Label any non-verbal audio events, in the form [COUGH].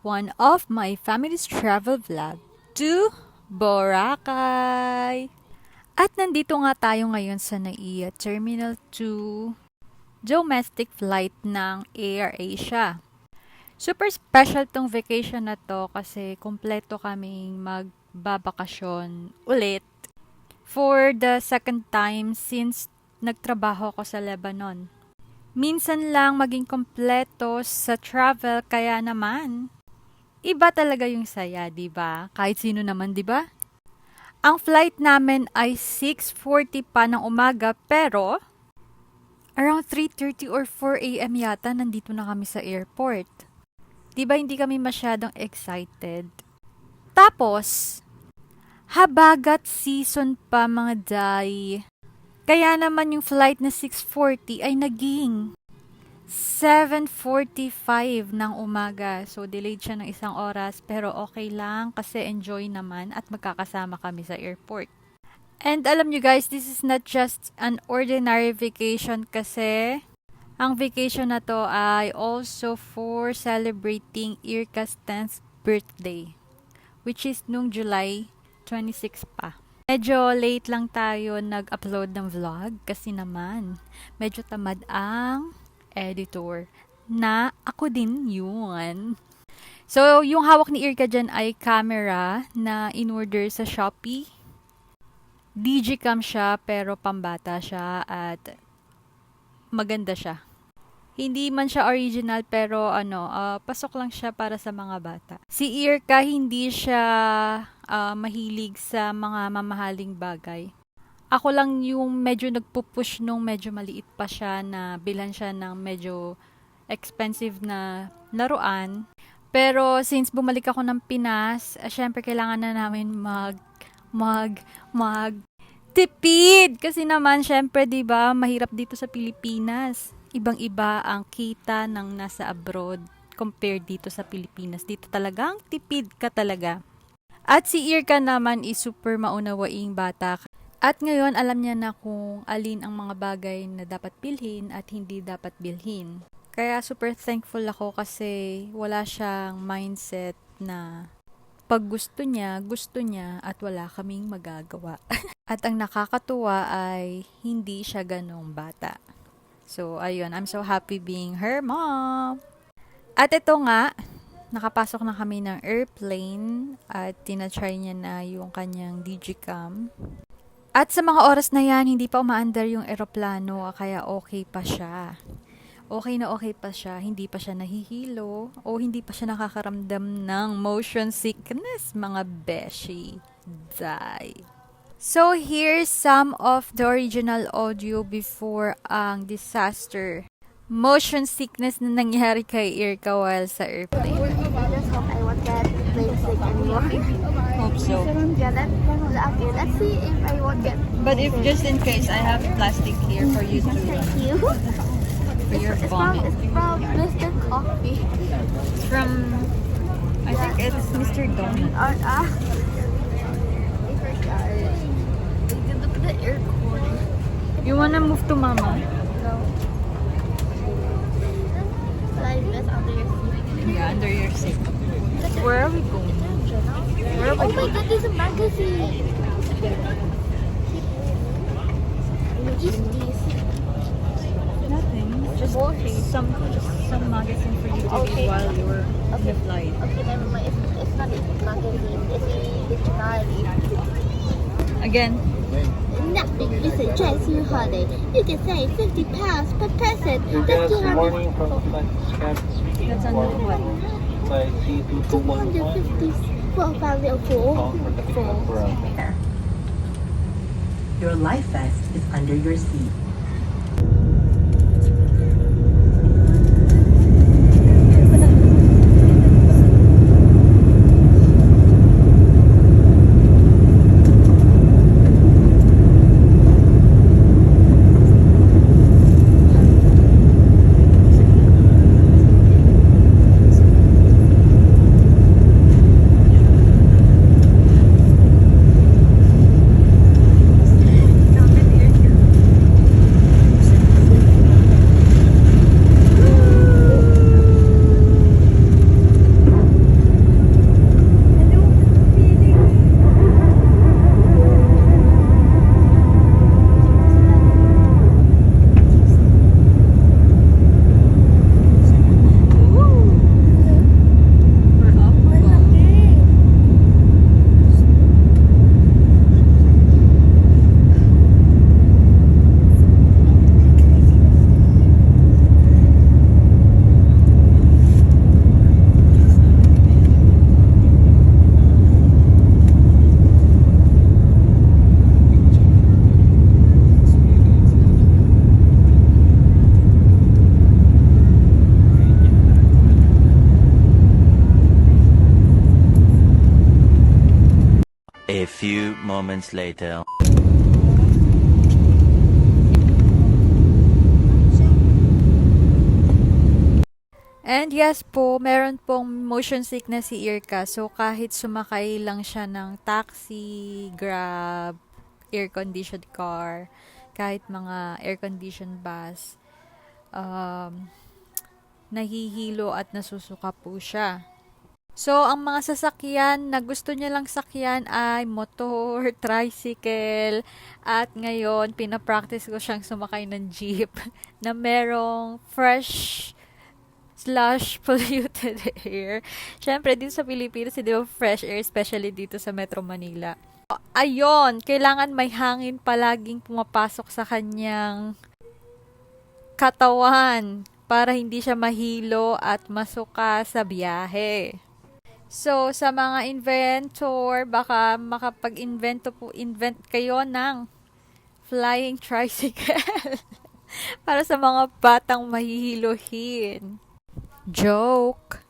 one of my family's travel vlog to Boracay. At nandito nga tayo ngayon sa NAIA Terminal 2 domestic flight ng Air Asia. Super special tong vacation na to kasi kompleto kaming magbabakasyon ulit for the second time since nagtrabaho ko sa Lebanon. Minsan lang maging kompleto sa travel kaya naman iba talaga yung saya, 'di ba? Kahit sino naman, 'di ba? Ang flight namin ay 6:40 pa ng umaga pero around 3:30 or 4 AM yata nandito na kami sa airport. 'Di ba hindi kami masyadong excited? Tapos habagat season pa mga day. Kaya naman yung flight na 6.40 ay naging 7.45 ng umaga. So, delayed siya ng isang oras. Pero okay lang kasi enjoy naman at magkakasama kami sa airport. And alam nyo guys, this is not just an ordinary vacation kasi ang vacation na to ay also for celebrating Irka's 10th birthday. Which is nung July 26 pa. Medyo late lang tayo nag-upload ng vlog kasi naman medyo tamad ang editor na ako din yun. So, yung hawak ni Irka dyan ay camera na in-order sa Shopee. Digicam siya pero pambata siya at maganda siya. Hindi man siya original pero ano, ah, pasok lang siya para sa mga bata. Si Irka hindi siya ah, mahilig sa mga mamahaling bagay. Ako lang yung medyo nagpupush nung medyo maliit pa siya na bilan siya ng medyo expensive na laruan. Pero since bumalik ako ng Pinas, ah, syempre kailangan na namin mag mag mag tipid kasi naman syempre 'di ba mahirap dito sa Pilipinas. Ibang-iba ang kita ng nasa abroad compared dito sa Pilipinas. Dito talagang tipid ka talaga. At si Irka naman is super maunawaing bata. At ngayon alam niya na kung alin ang mga bagay na dapat bilhin at hindi dapat bilhin. Kaya super thankful ako kasi wala siyang mindset na pag gusto niya, gusto niya at wala kaming magagawa. [LAUGHS] at ang nakakatuwa ay hindi siya ganong bata. So, ayun, I'm so happy being her mom. At ito nga, nakapasok na kami ng airplane at tinatry niya na yung kanyang digicam. At sa mga oras na yan, hindi pa umaandar yung eroplano, kaya okay pa siya. Okay na okay pa siya, hindi pa siya nahihilo, o hindi pa siya nakakaramdam ng motion sickness, mga beshi. Die. So here's some of the original audio before ang disaster. Motion sickness na nangyari kay Irka while sa airplane. I won't get plane sick anymore. Hope so. yeah, okay, let's see if I won't get But if just in case, I have plastic here for you to Thank [LAUGHS] you. for your It's from, vomit. it's from Mr. Coffee. It's from I think it's Mr. Donut. Or, ah. Look at the air aircon. You wanna move to mama? No. Under your seat. Yeah, under your seat. Where are we going? Where are Oh we my god, there's a magazine. What is this? Nothing. Just some just some magazine for you to Okay. read while you were on the flight. Okay, never mind. It's, it's not a magazine. It's a dictionary. Again, Nothing is a Jason holiday. You can save 50 pounds per person. That's 200, warning from flight cabin that's under what? Flight C2211 250 your life vest is under your seat. Few moments later. And yes po, meron pong motion sickness si Irka. So kahit sumakay lang siya ng taxi, grab, air-conditioned car, kahit mga air-conditioned bus, um, nahihilo at nasusuka po siya. So, ang mga sasakyan na gusto niya lang sakyan ay motor, [LAUGHS] tricycle, at ngayon, pinapractice ko siyang sumakay ng jeep [LAUGHS] na merong fresh slash [LAUGHS] polluted air. Siyempre, dito sa Pilipinas, hindi ba fresh air, especially dito sa Metro Manila. Ayon, kailangan may hangin palaging pumapasok sa kanyang katawan para hindi siya mahilo at masuka sa biyahe. So, sa mga inventor, baka makapag-invento po, invent kayo ng flying tricycle [LAUGHS] para sa mga batang mahihiluhin. Joke!